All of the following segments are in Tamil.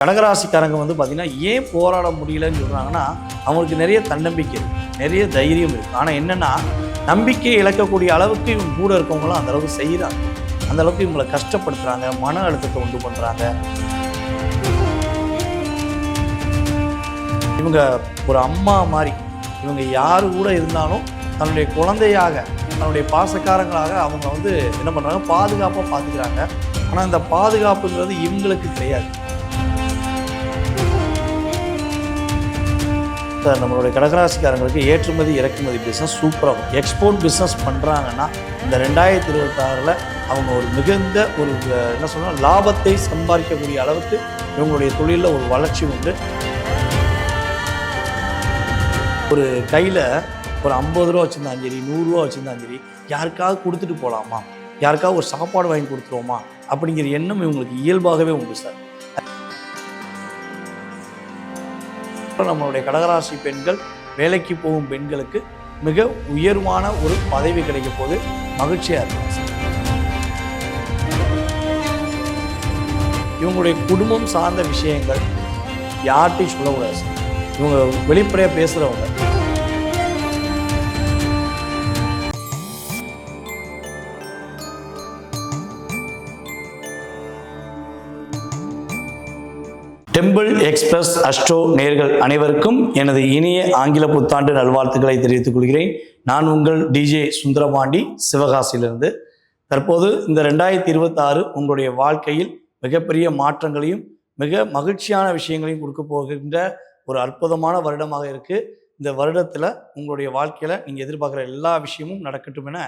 கடகராசிக்காரங்க வந்து பார்த்திங்கன்னா ஏன் போராட முடியலன்னு சொல்கிறாங்கன்னா அவங்களுக்கு நிறைய தன்னம்பிக்கை இருக்குது நிறைய தைரியம் இருக்குது ஆனால் என்னென்னா நம்பிக்கை இழக்கக்கூடிய அளவுக்கு இவங்க கூட இருக்கவங்களும் அந்தளவுக்கு செய்கிறாங்க அந்தளவுக்கு இவங்களை கஷ்டப்படுத்துகிறாங்க மன அழுத்தத்தை உண்டு பண்ணுறாங்க இவங்க ஒரு அம்மா மாதிரி இவங்க யார் கூட இருந்தாலும் தன்னுடைய குழந்தையாக தன்னுடைய பாசக்காரங்களாக அவங்க வந்து என்ன பண்ணுறாங்க பாதுகாப்பாக பார்த்துக்கிறாங்க ஆனால் இந்த பாதுகாப்புங்கிறது இவங்களுக்கு கிடையாது. நம்மளுடைய கடகராசிக்காரங்களுக்கு ஏற்றுமதி இறக்குமதி பிஸ்னஸ் சூப்பராக இருக்கும். எக்ஸ்போர்ட் பிஸ்னஸ் பண்ணுறாங்கன்னா இந்த ரெண்டாயிரத்தி இருபத்தாறில் அவங்க ஒரு மிகுந்த ஒரு என்ன சொல்றோம் லாபத்தை சம்பாதிக்கக்கூடிய அளவுக்கு இவங்களுடைய தொழிலில் ஒரு வளர்ச்சி உண்டு. ஒரு கையில் ஒரு ஐம்பது ரூபா வச்சுருந்தாலும் சரி நூறுரூவா வச்சுருந்தாலும் சரி யாருக்காவது கொடுத்துட்டு போகலாமா யாருக்காவது ஒரு சாப்பாடு வாங்கி கொடுத்துருவோமா? அப்படிங்கிற எண்ணம் இவங்களுக்கு இயல்பாகவே உண்டு சார். நம்மளுடைய கடகராசி பெண்கள் வேலைக்கு போகும் பெண்களுக்கு மிக உயர்வான ஒரு பதவி கிடைக்க போது மகிழ்ச்சியாக இருக்கும். இவங்களுடைய குடும்பம் சார்ந்த விஷயங்கள் யார்கிட்டையும் சொல்லக்கூடாது. இவங்க வெளிப்படையாக பேசுகிறவங்க டெம்பிள் எக்ஸ்பிரஸ் அஸ்ட்ரோ நேர்கள் அனைவருக்கும் எனது இனிய ஆங்கில புத்தாண்டு நல்வாழ்த்துக்களை தெரிவித்துக் கொள்கிறேன். நான் உங்கள் டிஜே சுந்தரபாண்டி சிவகாசியிலிருந்து. தற்போது இந்த ரெண்டாயிரத்தி இருபத்தாறு உங்களுடைய வாழ்க்கையில் மிகப்பெரிய மாற்றங்களையும் மிக மகிழ்ச்சியான விஷயங்களையும் கொடுக்க போகின்ற ஒரு அற்புதமான வருடமாக இருக்குது இந்த வருடத்தில் உங்களுடைய வாழ்க்கையில் நீங்கள் எதிர்பார்க்குற எல்லா விஷயமும் நடக்கட்டும் என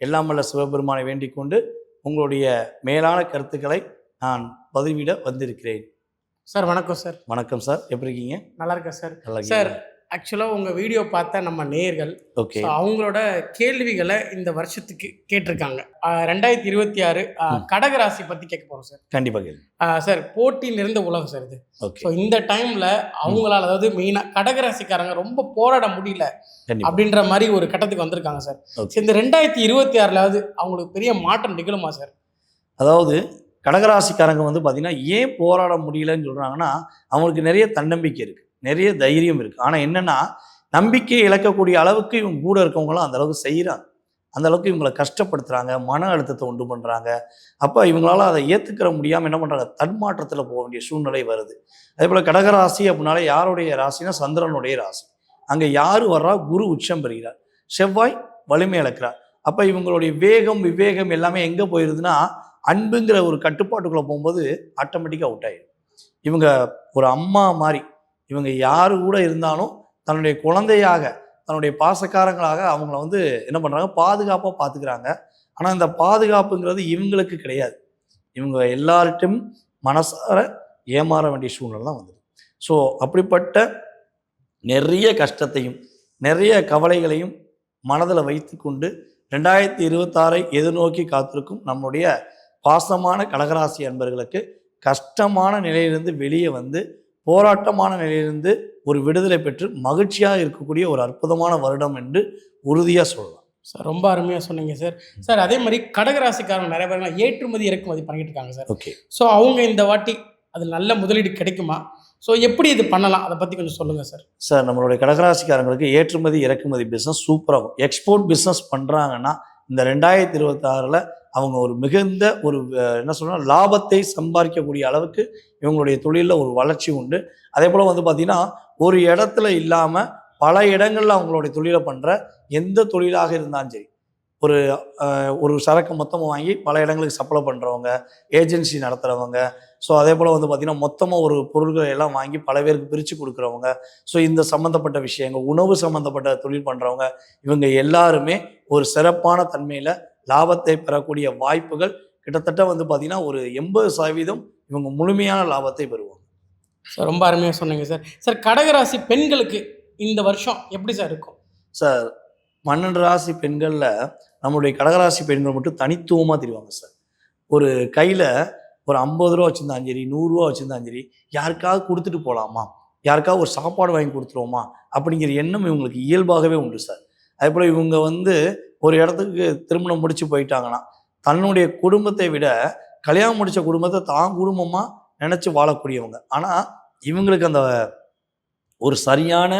எல்லாம் வல்ல சிவபெருமானை வேண்டிக் கொண்டு உங்களுடைய மேலான கருத்துக்களை நான் பதிவிட வந்திருக்கிறேன். சார் வணக்கம் சார். வணக்கம் சார். எப்படி இருக்கீங்க? நல்லா இருக்கேன் சார். நல்லா சார் ஆக்சுவலாக உங்கள் வீடியோ பார்த்த நம்ம நேயர்கள் ஓகே. அவங்களோட கேள்விகளை இந்த வருஷத்துக்கு கேட்டிருக்காங்க. ரெண்டாயிரத்தி இருபத்தி ஆறு. கடகராசி பற்றி கேட்க போகிறோம் சார். கண்டிப்பா கேள்வி ஆஹ் சார் போட்டி நிறைந்த உலகம் சார் இது. ஸோ இந்த டைமில் அவங்களால அதாவது மெயினாக கடகராசிக்காரங்க ரொம்ப போராட முடியல அப்படின்ற மாதிரி ஒரு கட்டத்துக்கு வந்திருக்காங்க சார். இந்த ரெண்டாயிரத்தி இருபத்தி ஆறுலாவது அவங்களுக்கு பெரிய மாற்றம் நிகழுமா சார்? அதாவது கடகராசிக்காரங்க வந்து பார்த்திங்கன்னா ஏன் போராட முடியலன்னு சொல்கிறாங்கன்னா அவங்களுக்கு நிறைய தன்னம்பிக்கை இருக்குது நிறைய தைரியம் இருக்குது ஆனால் என்னென்னா நம்பிக்கை இழக்கக்கூடிய அளவுக்கு இவங்க கூட இருக்கவங்களாம் அந்தளவுக்கு செய்கிறாங்க அந்தளவுக்கு இவங்களை கஷ்டப்படுத்துகிறாங்க மன அழுத்தத்தை உண்டு பண்ணுறாங்க அப்போ இவங்களால அதை ஏற்றுக்கிற முடியாமல் என்ன பண்ணுறாங்க தன்மாற்றத்தில் போக வேண்டிய சூழ்நிலை வருது. அதே போல் கடகராசி அப்படின்னாலே யாருடைய ராசினா சந்திரனுடைய ராசி. அங்கே யார் வர்றா? குரு உச்சம் பெறுகிறார். செவ்வாய் வலிமை இழக்கிறார். அப்போ இவங்களுடைய வேகம் விவேகம் எல்லாமே எங்கே போயிருதுன்னா அன்புங்கிற ஒரு கட்டுப்பாட்டுக்குள்ளே போகும்போது ஆட்டோமேட்டிக்காக அவுட் ஆகிடும் இவங்க ஒரு அம்மா மாதிரி இவங்க யார் கூட இருந்தாலும் தன்னுடைய குழந்தையாக தன்னுடைய பாசக்காரங்களாக அவங்கள வந்து என்ன பண்ணுறாங்க பாதுகாப்பாக பார்த்துக்கிறாங்க ஆனால் இந்த பாதுகாப்புங்கிறது இவங்களுக்கு கிடையாது. இவங்க எல்லார்ட்டும் மனசார ஏமாற வேண்டிய சூழ்நிலை தான் வந்தது. ஸோ அப்படிப்பட்ட நிறைய கஷ்டத்தையும் நிறைய கவலைகளையும் மனதில் வைத்துக்கொண்டு ரெண்டாயிரத்தி இருபத்தாறை எதிர்நோக்கி காத்திருக்கும் நம்முடைய பாசமான கடகராசி அன்பர்களுக்கு கஷ்டமான நிலையிலிருந்து வெளியே வந்து போராட்டமான நிலையிலிருந்து ஒரு விடுதலை பெற்று மகிழ்ச்சியாக இருக்கக்கூடிய ஒரு அற்புதமான வருடம் என்று உறுதியாக சொல்லலாம். சார் ரொம்ப அருமையாக சொன்னீங்க சார். சார் அதே மாதிரி கடகராசிக்காரங்க நிறைய பேர் ஏற்றுமதி இறக்குமதி பண்ணிட்டு இருக்காங்க சார். ஓகே. ஸோ அவங்க இந்த வாட்டி அது நல்ல முதலீடு கிடைக்குமா? ஸோ எப்படி இது பண்ணலாம்? அதை பற்றி கொஞ்சம் சொல்லுங்கள் சார். சார் நம்மளுடைய கடகராசிக்காரங்களுக்கு ஏற்றுமதி இறக்குமதி பிஸ்னஸ் சூப்பராகும் எக்ஸ்போர்ட் பிஸ்னஸ் பண்ணுறாங்கன்னா இந்த ரெண்டாயிரத்தி இருபத்தாறில் அவங்க ஒரு மிகுந்த ஒரு என்ன சொல்லணும் லாபத்தை சம்பாதிக்கக்கூடிய அளவுக்கு இவங்களுடைய தொழிலில் ஒரு வளர்ச்சி உண்டு. அதே போல் வந்து பார்த்திங்கன்னா ஒரு இடத்துல இல்லாமல் பல இடங்களில் அவங்களுடைய தொழிலை பண்ணுற எந்த தொழிலாக இருந்தாலும் சரி ஒரு ஒரு சரக்கு மொத்தமாக வாங்கி பல இடங்களுக்கு சப்ளை பண்ணுறவங்க ஏஜென்சி நடத்துகிறவங்க ஸோ அதே போல் வந்து பார்த்திங்கன்னா மொத்தமாக ஒரு பொருட்களை எல்லாம் வாங்கி பல பேருக்கு பிரித்து கொடுக்குறவங்க. ஸோ இந்த சம்மந்தப்பட்ட விஷயங்கள் உணவு சம்மந்தப்பட்ட தொழில் பண்ணுறவங்க இவங்க எல்லாருமே ஒரு சிறப்பான தன்மையில் லாபத்தை பெறக்கூடிய வாய்ப்புகள் கிட்டத்தட்ட வந்து பார்த்திங்கன்னா ஒரு எண்பது சதவீதம் இவங்க முழுமையான லாபத்தை பெறுவாங்க. சார் ரொம்ப அருமையாக சொன்னீங்க சார் சார் கடகராசி பெண்களுக்கு இந்த வருஷம் எப்படி சார் இருக்கும்? சார் பன்னெண்டு ராசி பெண்களில் நம்மளுடைய கடகராசி பெண்கள் மட்டும் தனித்துவமாக தெரிவாங்க சார் ஒரு கையில் ஒரு ஐம்பது ரூபா வச்சுருந்தாலும் சரி நூறுரூவா வச்சுருந்தாலும் சரி யாருக்காவது கொடுத்துட்டு போகலாமா யாருக்காவது ஒரு சாப்பாடு வாங்கி கொடுத்துருவோமா? அப்படிங்கிற எண்ணம் இவங்களுக்கு இயல்பாகவே உண்டு சார். அதே போல் இவங்க வந்து ஒரு இடத்துக்கு திருமணம் முடிச்சு போயிட்டாங்கன்னா தன்னுடைய குடும்பத்தை விட கல்யாணம் முடித்த குடும்பத்தை தான் குடும்பமாக நினச்சி வாழக்கூடியவங்க. ஆனால் இவங்களுக்கு அந்த ஒரு சரியான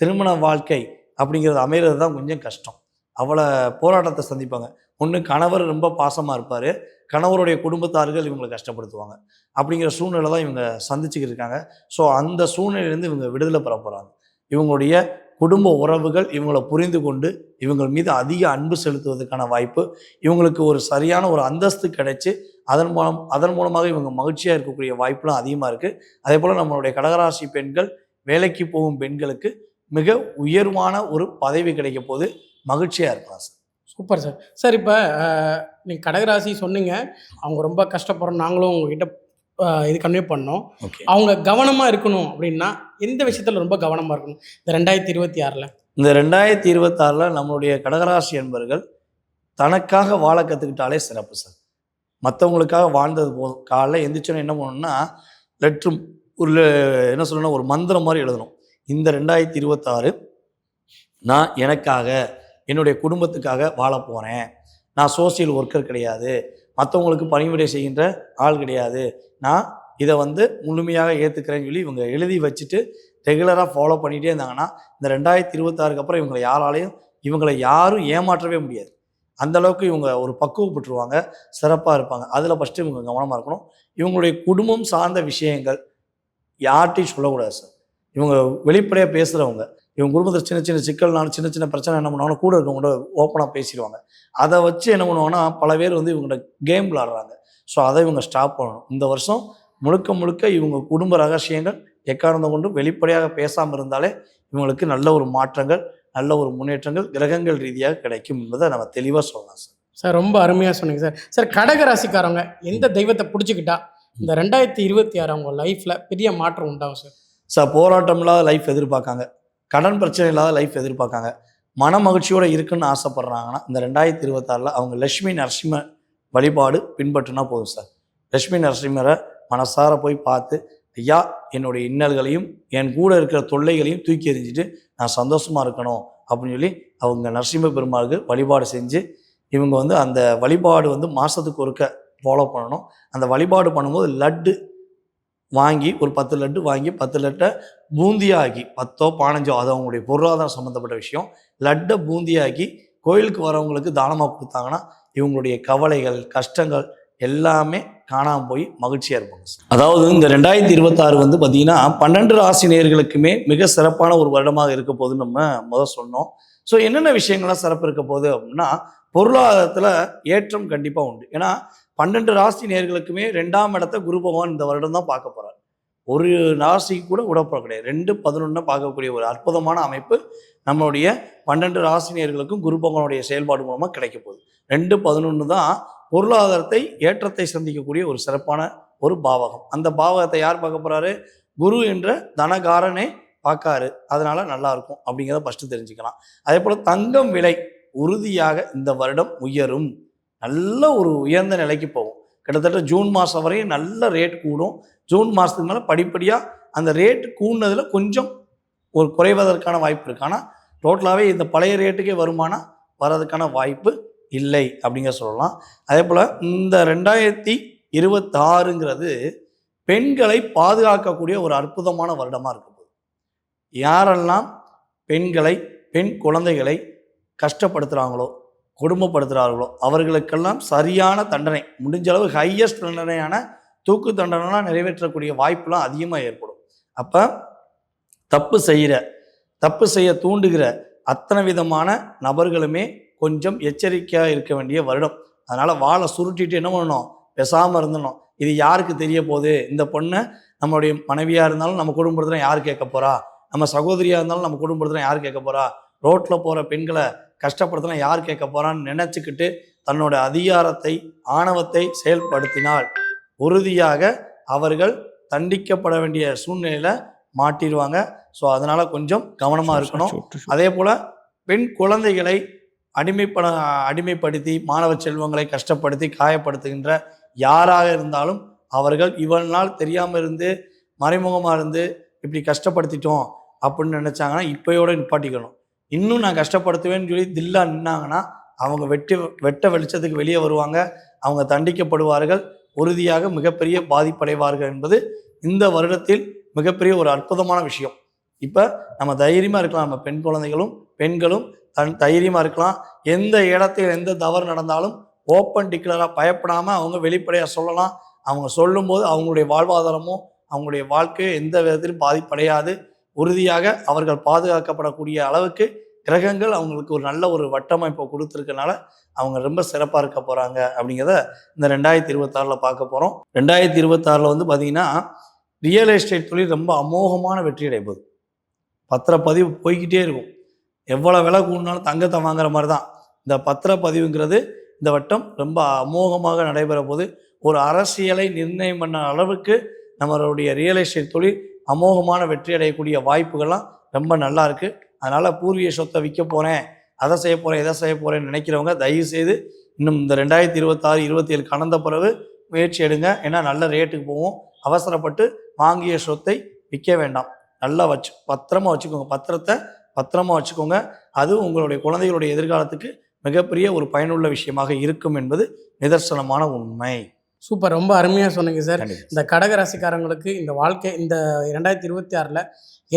திருமண வாழ்க்கை அப்படிங்கிறது அமைகிறது தான் கொஞ்சம் கஷ்டம். அவளை போராட்டத்தை சந்திப்பாங்க. ஒன்று கணவர் ரொம்ப பாசமாக இருப்பார். கணவருடைய குடும்பத்தார்கள் இவங்களை கஷ்டப்படுத்துவாங்க. அப்படிங்கிற சூழ்நிலை தான் இவங்க சந்திச்சுக்கிட்டு இருக்காங்க. ஸோ அந்த சூழ்நிலையிலேருந்து இவங்க விடுதலை பெற போகிறாங்க இவங்களுடைய குடும்ப உறவுகள் இவங்களை புரிந்து கொண்டு இவங்கள் மீது அதிக அன்பு செலுத்துவதற்கான வாய்ப்பு இவங்களுக்கு ஒரு சரியான ஒரு அந்தஸ்து கிடைச்சி அதன் மூலம் அதன் மூலமாக இவங்க மகிழ்ச்சியாக இருக்கக்கூடிய வாய்ப்புலாம் அதிகமாக இருக்குது அதே போல் நம்மளுடைய கடகராசி பெண்கள் வேலைக்கு போகும் பெண்களுக்கு மிக உயர்வான ஒரு பதவி கிடைக்க போது மகிழ்ச்சியாக இருக்கலாம் சார். Super sir. சார் இப்போ நீங்கள் கடகராசி சொன்னீங்க. அவங்க ரொம்ப கஷ்டப்படுறோம். நாங்களும் உங்ககிட்ட இது கன்வே பண்ணோம். அவங்க கவனமாக இருக்கணும் அப்படின்னா எந்த விஷயத்தில் ரொம்ப கவனமாக இருக்கணும்? இந்த ரெண்டாயிரத்தி இருபத்தி ஆறில். இந்த ரெண்டாயிரத்தி இருபத்தாறில் நம்மளுடைய கடகராசி என்பர்கள் தனக்காக வாழ கற்றுக்கிட்டாலே சிறப்பு சார். மற்றவங்களுக்காக வாழ்ந்தது போதும் காலைல எந்திரிச்சோன்னு என்ன பண்ணணும்னா லெட்ரும் ஒரு என்ன சொல்லணும்னா ஒரு மந்திரம் மாதிரி எழுதணும். இந்த ரெண்டாயிரத்தி இருபத்தாறு நான் எனக்காக என்னுடைய குடும்பத்துக்காக வாழ போகிறேன் நான் சோசியல் ஒர்க்கர் கிடையாது. மற்றவங்களுக்கு பணிவிடை செய்கின்ற ஆள் கிடையாது. நான் இதை வந்து முழுமையாக ஏற்றுக்கிறேன்னு சொல்லி இவங்க எழுதி வச்சுட்டு ரெகுலராக ஃபாலோ பண்ணிகிட்டே இருந்தாங்கன்னா இந்த ரெண்டாயிரத்தி இருபத்தாறுக்கு அப்புறம் இவங்களை யாராலையும் இவங்களை யாரும் ஏமாற்றவே முடியாது. அந்தளவுக்கு இவங்க ஒரு பக்குவப்பட்டுருவாங்க சிறப்பாக இருப்பாங்க. அதில் ஃபஸ்ட்டு இவங்க கவனமாக இருக்கணும். இவங்களுடைய குடும்பம் சார்ந்த விஷயங்கள் யார்கிட்டையும் சொல்லக்கூடாது சார் இவங்க வெளிப்படையாக பேசுகிறவங்க இவங்க குடும்பத்தில் சின்ன சின்ன சிக்கல்னாலும் சின்ன சின்ன பிரச்சனை என்ன பண்ணுவாங்கன்னா கூட இருக்கவங்க ஓப்பனாக பேசிடுவாங்க. அதை வச்சு என்ன பண்ணுவாங்கன்னா பல பேர் வந்து இவங்கள்ட்ட கேம் விளாடுறாங்க ஸோ அதை இவங்க ஸ்டாப் பண்ணணும். இந்த வருஷம் முழுக்க முழுக்க இவங்க குடும்ப ரகசியங்கள் எக்காரணம் கொண்டு வெளிப்படையாக பேசாமல் இருந்தாலே இவங்களுக்கு நல்ல ஒரு மாற்றங்கள் நல்ல ஒரு முன்னேற்றங்கள் கிரகங்கள் ரீதியாக கிடைக்கும் என்பதை நம்ம தெளிவாக சொல்லலாம் சார். சார் ரொம்ப அருமையாக சொன்னீங்க சார். சார் கடகராசிக்காரவங்க எந்த தெய்வத்தை பிடிச்சிக்கிட்டா இந்த ரெண்டாயிரத்தி இருபத்தி ஆறு அவங்க லைஃப்பில் பெரிய மாற்றம் உண்டாகும் சார்? சார் போராட்டம் இல்லாத லைஃப் எதிர்பார்க்காங்க. கடன் பிரச்சனை இல்லாத லைஃப் எதிர்பார்க்காங்க. மன மகிழ்ச்சியோடு இருக்குன்னு ஆசைப்படுறாங்கன்னா இந்த ரெண்டாயிரத்தி இருபத்தாறில் அவங்க லட்சுமி நரசிம்ம வழிபாடு பின்பற்றினா போதும் சார். லட்சுமி நரசிம்மரை மனசார போய் பார்த்து ஐயா என்னுடைய இன்னல்களையும் என் கூட இருக்கிற தொல்லைகளையும் தூக்கி எறிஞ்சிட்டு நான் சந்தோஷமாக இருக்கணும். அப்படின்னு சொல்லி அவங்க நரசிம்ம பெருமாளுக்கு வழிபாடு செஞ்சு இவங்க வந்து அந்த வழிபாடு வந்து மாதத்துக்கு ஒருக்க ஃபாலோ பண்ணணும். அந்த வழிபாடு பண்ணும்போது லட்டு வாங்கி ஒரு பத்து லட்டு வாங்கி பத்து லட்டை பூந்தியாக்கி பத்தோ பதினஞ்சோ அது அவங்களுடைய பொருளாதாரம் சம்மந்தப்பட்ட விஷயம். லட்டை பூந்தியாக்கி கோயிலுக்கு வரவங்களுக்கு தானமாக கொடுத்தாங்கன்னா இவங்களுடைய கவலைகள் கஷ்டங்கள் எல்லாமே காணாமல் போய் மகிழ்ச்சியாக இருப்பாங்க சார். அதாவது இந்த ரெண்டாயிரத்தி இருபத்தாறு வந்து பார்த்திங்கன்னா பன்னெண்டு ராசி நேர்களுக்குமே மிக சிறப்பான ஒரு வருடமாக இருக்க போகுதுன்னு நம்ம முதல் சொன்னோம். ஸோ என்னென்ன விஷயங்கள்லாம் சிறப்பு இருக்க போகுது அப்படின்னா பொருளாதாரத்தில் ஏற்றம் கண்டிப்பாக உண்டு. ஏன்னா பன்னெண்டு ராசி நேர்களுக்குமே ரெண்டாம் இடத்த குரு பகவான் இந்த வருடம் தான் பார்க்க போகிறார் ஒரு ராசிக்கு கூட விடப்போற கிடையாது. ரெண்டு பதினொன்று பார்க்கக்கூடிய ஒரு அற்புதமான அமைப்பு நம்மளுடைய பன்னெண்டு ராசினியர்களுக்கும் குரு பகவானுடைய செயல்பாடு மூலமாக கிடைக்க போகுது. ரெண்டு பதினொன்று தான் பொருளாதாரத்தை ஏற்றத்தை சந்திக்கக்கூடிய ஒரு சிறப்பான ஒரு பாவகம். அந்த பாவகத்தை யார் பார்க்க போகிறாரு குரு என்ற தனகாரனே பார்க்காரு. அதனால நல்லா இருக்கும் அப்படிங்கிறத ஃபஸ்ட்டு தெரிஞ்சுக்கலாம். அதே போல் தங்கம் விலை உறுதியாக இந்த வருடம் உயரும். நல்ல ஒரு உயர்ந்த நிலைக்கு போகும். கிட்டத்தட்ட ஜூன் மாதம் வரையும் நல்ல ரேட் கூடும். ஜூன் மாதத்துக்கு மேலே படிப்படியாக அந்த ரேட் கூடினதில் கொஞ்சம் ஒரு குறைவதற்கான வாய்ப்பு இருக்குது ஆனால் டோட்டலாகவே இந்த பழைய ரேட்டுக்கே வருமானம் வர்றதுக்கான வாய்ப்பு இல்லை அப்படிங்கிற சொல்லலாம். அதே போல் இந்த ரெண்டாயிரத்தி இருபத்தாறுங்கிறது பெண்களை பாதுகாக்கக்கூடிய ஒரு அற்புதமான வருடமாக இருக்க போகுது. யாரெல்லாம் பெண்களை பெண் குழந்தைகளை கஷ்டப்படுத்துகிறாங்களோ கொடுமைப்படுத்துகிறார்களோ அவர்களுக்கெல்லாம் சரியான தண்டனை முடிஞ்ச அளவு ஹையஸ்ட் தண்டனையான தூக்கு தண்டனைலாம் நிறைவேற்றக்கூடிய வாய்ப்புலாம் அதிகமாக ஏற்படும். அப்போ தப்பு செய்கிற தப்பு செய்ய தூண்டுகிற அத்தனை விதமான நபர்களுமே கொஞ்சம் எச்சரிக்கையாக இருக்க வேண்டிய வருடம். அதனால் வாழை சுருட்டிட்டு என்ன பண்ணணும்? பேசாமல் இருந்தணும் இது யாருக்கு தெரிய போகுது? இந்த பொண்ணை நம்மளுடைய மனைவியாக இருந்தாலும் நம்ம குடும்பத்தில் யார் கேட்க போகிறா நம்ம சகோதரியாக இருந்தாலும் நம்ம குடும்பத்தில் யார் கேட்க போகிறா ரோட்டில் போகிற பெண்களை கஷ்டப்படுத்தினா யார் கேட்க போறான்னு நினச்சிக்கிட்டு தன்னோட அதிகாரத்தை ஆணவத்தை செயல்படுத்தினால் உறுதியாக அவர்கள் தண்டிக்கப்பட வேண்டிய சூழ்நிலையில் மாட்டிடுவாங்க. ஸோ அதனால் கொஞ்சம் கவனமாக இருக்கணும். அதே போல் பெண் குழந்தைகளை அடிமைப்பட அடிமைப்படுத்தி மாணவ செல்வங்களை கஷ்டப்படுத்தி காயப்படுத்துகின்ற யாராக இருந்தாலும் அவர்கள் இவ்வளவு நாள் தெரியாமல் இருந்து மறைமுகமாக இருந்து இப்படி கஷ்டப்படுத்திட்டோம் அப்படின்னு நினச்சாங்கன்னா இப்போயோட நிப்பாட்டிக்கணும். இன்னும் நான் கஷ்டப்படுத்துவேன்னு சொல்லி தில்லா நின்னாங்கன்னா அவங்க வெட்டி வெட்ட வெளிச்சத்துக்கு வெளியே வருவாங்க. அவங்க தண்டிக்கப்படுவார்கள். உறுதியாக மிகப்பெரிய பாதிப்படைவார்கள் என்பது இந்த வருடத்தில் மிகப்பெரிய ஒரு அற்புதமான விஷயம். இப்போ நம்ம தைரியமாக இருக்கலாம். நம்ம பெண் குழந்தைகளும் பெண்களும் தன் தைரியமாக இருக்கலாம். எந்த இடத்தில் எந்த தவறு நடந்தாலும் ஓப்பன் டிக்ளராக பயப்படாமல் அவங்க வெளிப்படையாக சொல்லலாம். அவங்க சொல்லும்போது அவங்களுடைய வாழ்வாதாரமும் அவங்களுடைய வாழ்க்கை எந்த விதத்திலும் பாதிப்படையாது. உறுதியாக அவர்கள் பாதுகாக்கப்படக்கூடிய அளவுக்கு கிரகங்கள் அவங்களுக்கு ஒரு நல்ல ஒரு வட்டமைப்பை கொடுத்துருக்கனால அவங்க ரொம்ப சிறப்பாக இருக்க போகிறாங்க அப்படிங்கிறத இந்த ரெண்டாயிரத்தி இருபத்தாறில் பார்க்க போகிறோம் ரெண்டாயிரத்தி இருபத்தாறில் வந்து பார்த்திங்கன்னா ரியல் எஸ்டேட் தொழில் ரொம்ப அமோகமான வெற்றி அடைப்பது பத்திரப்பதிவு போய்கிட்டே இருக்கும். எவ்வளோ விலை கூடினாலும் தங்கத்தை வாங்குற மாதிரி தான் இந்த பத்திரப்பதிவுங்கிறது இந்த வட்டம் ரொம்ப அமோகமாக நடைபெற போது ஒரு அரசியலை நிர்ணயம் பண்ண அளவுக்கு நம்மளுடைய ரியல் எஸ்டேட் தொழில் அமோகமான வெற்றி அடையக்கூடிய வாய்ப்புகள்லாம் ரொம்ப நல்லா இருக்குது அதனால் பூர்வீக சொத்தை விற்க போகிறேன் அதை செய்ய போகிறேன் இதை செய்ய போகிறேன்னு நினைக்கிறவங்க தயவு செய்து இன்னும் இந்த ரெண்டாயிரத்தி இருபத்தாறு இருபத்தி ஏழு கடந்த பிறகு முயற்சி எடுங்க. ஏன்னா நல்ல ரேட்டுக்கு போவோம். அவசரப்பட்டு வாங்கிய சொத்தை விற்க வேண்டாம். நல்லா வச்சு பத்திரமா வச்சுக்கோங்க. பத்திரத்தை பத்திரமா வச்சுக்கோங்க. அது உங்களுடைய குழந்தைகளுடைய எதிர்காலத்துக்கு மிகப்பெரிய ஒரு பயனுள்ள விஷயமாக இருக்கும் என்பது நிதர்சனமான உண்மை. சூப்பர். ரொம்ப அருமையாக சொன்னீங்க சார். இந்த கடக ராசிக்காரங்களுக்கு இந்த வாழ்க்கை இந்த ரெண்டாயிரத்தி இருபத்தி ஆறில்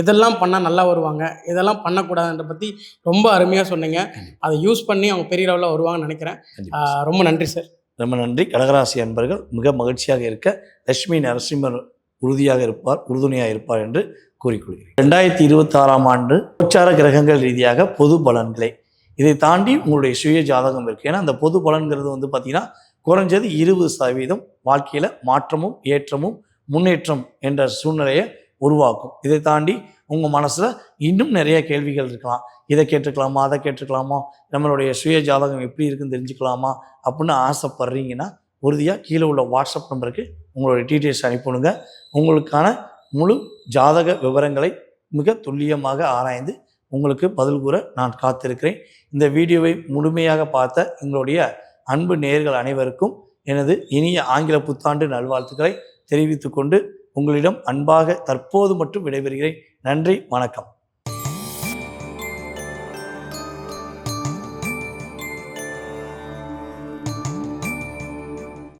எதெல்லாம் பண்ணால் நல்லா வருவாங்க எதெல்லாம் பண்ணக்கூடாதுன்ற பற்றி ரொம்ப அருமையாக சொன்னீங்க. அதை யூஸ் பண்ணி அவங்க பெரிய லெவலில் வருவாங்கன்னு நினைக்கிறேன். ரொம்ப நன்றி சார். ரொம்ப நன்றி. கடகராசி அன்பர்கள் மிக மகிழ்ச்சியாக இருக்க லட்சுமி நரசிம்மர் உறுதியாக இருப்பார் உறுதுணையாக இருப்பார் என்று கூறிக்கொள்கிறேன். ரெண்டாயிரத்தி இருபத்தி ஆறாம் ஆண்டு உச்சார கிரகங்கள் ரீதியாக பொது பலன்களை. இதை தாண்டி உங்களுடைய சுய ஜாதகம் இருக்கு. ஏன்னா அந்த பொது பலன்கிறது வந்து பார்த்தீங்கன்னா குறைஞ்சது இருபது சதவீதம் வாழ்க்கையில் மாற்றமும் ஏற்றமும் முன்னேற்றம் என்ற சூழ்நிலையை உருவாக்கும். இதை தாண்டி உங்கள் மனசில் இன்னும் நிறைய கேள்விகள் இருக்கலாம். இதை கேட்டுக்கலாமா அதை கேட்டுக்கலாமா நம்மளுடைய சுய ஜாதகம் எப்படி இருக்குன்னு தெரிஞ்சுக்கலாமா அப்படின்னு ஆசைப்படுறீங்கன்னா உறுதியாக கீழே உள்ள வாட்ஸ்அப் நம்பருக்கு உங்களுடைய டீட்டெயில்ஸ் அனுப்பிவிடுங்க. உங்களுக்கான முழு ஜாதக விவரங்களை மிக துல்லியமாக ஆராய்ந்து உங்களுக்கு பதில் கூற நான் காத்திருக்கிறேன். இந்த வீடியோவை முழுமையாக பார்த்த எங்களுடைய அன்பு நேர்கள் அனைவருக்கும் எனது இனிய ஆங்கில புத்தாண்டு நல்வாழ்த்துக்களை தெரிவித்துக்கொண்டு உங்களிடம் அன்பாக தற்போது மட்டும் விடைபெறுகிறேன். நன்றி வணக்கம்.